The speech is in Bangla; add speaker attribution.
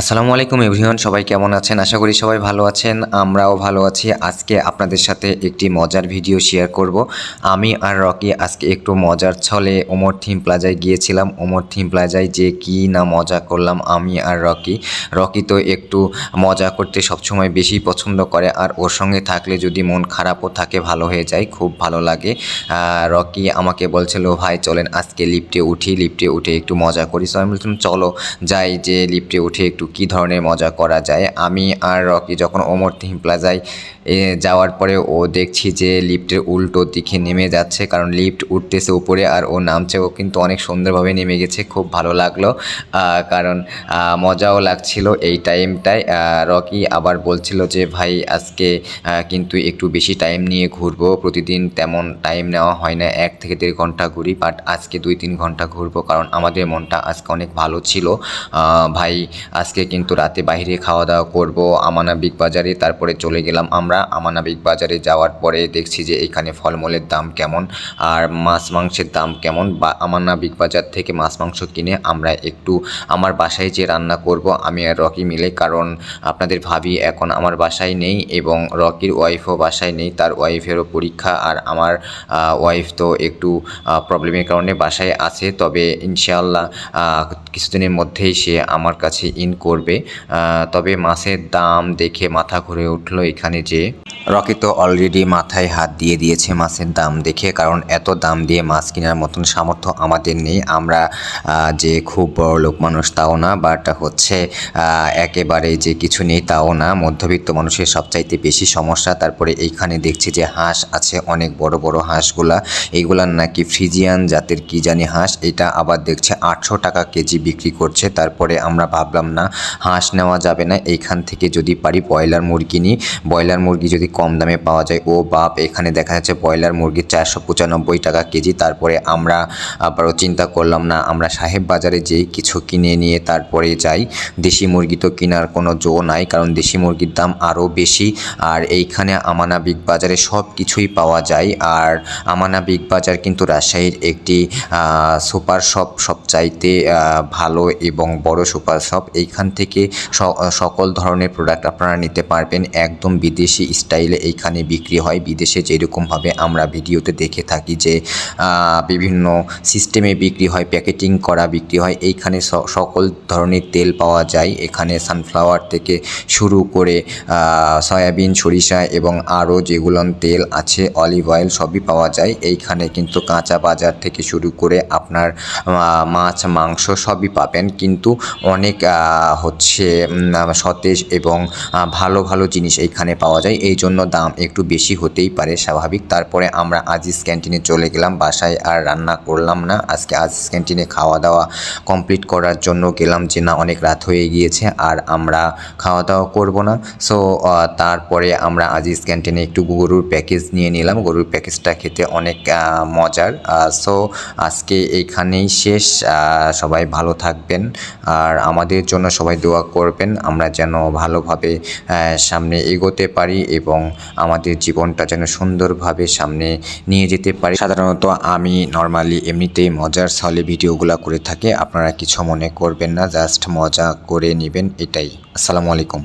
Speaker 1: আসসালামু আলাইকুম এভরিওয়ান, সবাই কেমন আছেন? আশা করি সবাই ভালো আছেন, আমরাও ভালো আছি। আজকে আপনাদের সাথে একটি মজার ভিডিও শেয়ার করব। আমি আর রকি আজকে একটু মজার ছলে ওমর থিম প্লাজায় গিয়েছিলাম। ওমর থিম প্লাজায় যে কি না মজা করলাম আমি আর রকি। রকি তো একটু মজা করতে সবসময় বেশি পছন্দ করে আর ওর সঙ্গে থাকলে যদি মন খারাপও থাকে, ভালো হয়ে যায়, খুব ভালো লাগে। রকি আমাকে বলছিল, ভাই, চলেন আজকে লিফটে উঠি, লিফটে উঠে একটু মজা করি। সো আমি বলছিলাম, চলো যাই। যে লিফটে উঠে একটু কী ধরনের মজা করা যায়? আমি আর রকি যখন ওমর থিম প্লাজায় যাওয়ার পরে ও দেখছি যে লিফটের উল্টো দিকে নেমে যাচ্ছে। কারণ লিফট উঠতেছে উপরে আর ও নামছে। ও কিন্তু অনেক সুন্দরভাবে নেমে গেছে। খুব ভালো লাগল। কারণ মজাও লাগছিল এই টাইমটায়। রকি আবার বলছিল যে, ভাই, আজকে কিন্তু একটু বেশি টাইম নিয়ে ঘুরবো। প্রতিদিন তেমন টাইম নেওয়া হয় না। এক থেকে দেড় ঘণ্টা ঘুরি, বাট আজকে দুই তিন ঘণ্টা ঘুরবো। কারণ আমাদের মনটা আজকে অনেক ভালো ছিল। ভাই, আজকে কিন্তু রাতে বাইরে খাওয়া দাওয়া করব। আমানা বিগ বাজারে, তারপরে চলে গেলাম আমরা। আমানা বিগ বাজারে যাওয়ার পরে দেখছি যে এখানে ফলমূলের দাম কেমন আর মাছ মাংসের দাম কেমন বা আমানাবিক বাজার থেকে মাছ মাংস কিনে আমরা একটু আমার বাসায় যে রান্না করব আমি আর রকি মিলে, কারণ আপনাদের ভাবি এখন আমার বাসায় নেই এবং রকির ওয়াইফও বাসায় নেই, তার ওয়াইফেরও পরীক্ষা আর আমার ওয়াইফ তো একটু প্রবলেমের কারণে বাসায় আছে, তবে ইনশাআল্লাহ কিছুদিনের মধ্যেই সে আমার কাছে ইন করবে। তবে মাছের দাম দেখে মাথা ঘুরে উঠল এখানে যে রকি তো অলরেডি মাথায় হাত দিয়ে দিয়েছে মাছের দাম দেখে, কারণ এত দাম দিয়ে মাছ কেনার মতন সামর্থ্য আমাদের নেই। আমরা যে খুব বড় লোক মানুষ তাও না বাট হচ্ছে একেবারে যে কিছু নেই তাও না। মধ্যবিত্ত মানুষের সবচাইতে বেশি সমস্যা, তারপরে এইখানে দেখছি যে হাঁস আছে, অনেক বড় বড় হাঁসগুলা। এইগুলার নাকি ফ্রিজিয়ান জাতের কি জানি হাঁস, এটা আবার দেখছে আটশো টাকা কেজি বিক্রি করছে। তারপরে আমরা ভাবলাম, না, হাঁস নেওয়া যাবে না। এইখান থেকে যদি পারি ব্রয়লার মুরগি নিই। ব্রয়লার মুরগি যদি কম দামে পাওয়া যায়। ও বাপ এখানে দেখা যাচ্ছে ব্রয়লার মুরগি চারশো পঁচানব্বই টাকা কেজি। তারপরে আমরা আবারও চিন্তা করলাম না আমরা সাহেব বাজারে যেই কিছু কিনে নিয়ে তারপরে যাই। দেশি মুরগি তো কেনার কোনো জো নাই কারণ দেশি মুরগির দাম আরও বেশি। আর এইখানে আমানা বিগ বাজারে সব কিছুই পাওয়া যায়। আর আমানা বিগ বাজার কিন্তু রাজশাহীর একটি সুপার শপ সবচাইতে আহ, ভালো এবং বড় সুপার শপ। এইখান থেকে সকল ধরনের প্রোডাক্ট আপনারা নিতে পারবেন। একদম বিদেশি স্টাইলে এইখানে বিক্রি হয়। বিদেশে যেরকমভাবে আমরা ভিডিওতে দেখে থাকি যে বিভিন্ন সিস্টেমে বিক্রি হয়, প্যাকেটিং করা বিক্রি হয়। এইখানে সকল ধরনের তেল পাওয়া যায়। এখানে সানফ্লাওয়ার থেকে শুরু করে সয়াবিন, সরিষা এবং আরও যেগুলো তেল আছে, অলিভ অয়েল সবই পাওয়া যায়। এইখানে কিন্তু কাঁচা বাজার থেকে শুরু করে আপনার মাছ, মাংস সবই পাবেন। কিন্তু অনেক হচ্ছে সতেজ এবং ভালো ভালো জিনিস এইখানে পাওয়া যায়। এই জন্য দাম একটু বেশি হতেই পারে স্বাভাবিক। তারপরে আমরা আজিজ ক্যান্টিনে চলে গেলাম, বাসায় আর রান্না করলাম না। আজকে আজিজ ক্যান্টিনে খাওয়া দাওয়া কমপ্লিট করার জন্য গেলাম যে না, অনেক রাত হয়ে গিয়েছে আর আমরা খাওয়া দাওয়া করব না। সো তারপরে আমরা আজিজ ক্যান্টিনে একটু গরুর প্যাকেজ নিয়ে নিলাম। গরুর প্যাকেজটা খেতে অনেক মজার। সো আজকে এইখানেই শেষ। সবাই ভালো থাকবেন আর আমাদের জন্য সবাই দোয়া করবেন। আমরা যেন ভালোভাবে সামনে এগোতে পারি এবং আমাদের জীবনটা যেন সুন্দরভাবে সামনে নিয়ে যেতে পারি। সাধারণত আমি নর্মালি এমনিতেই মজার ছলে ভিডিওগুলো করে থাকি। আপনারা কিছু মনে করবেন না জাস্ট মজা করে নেবেন, এটাই। আসসালামু আলাইকুম।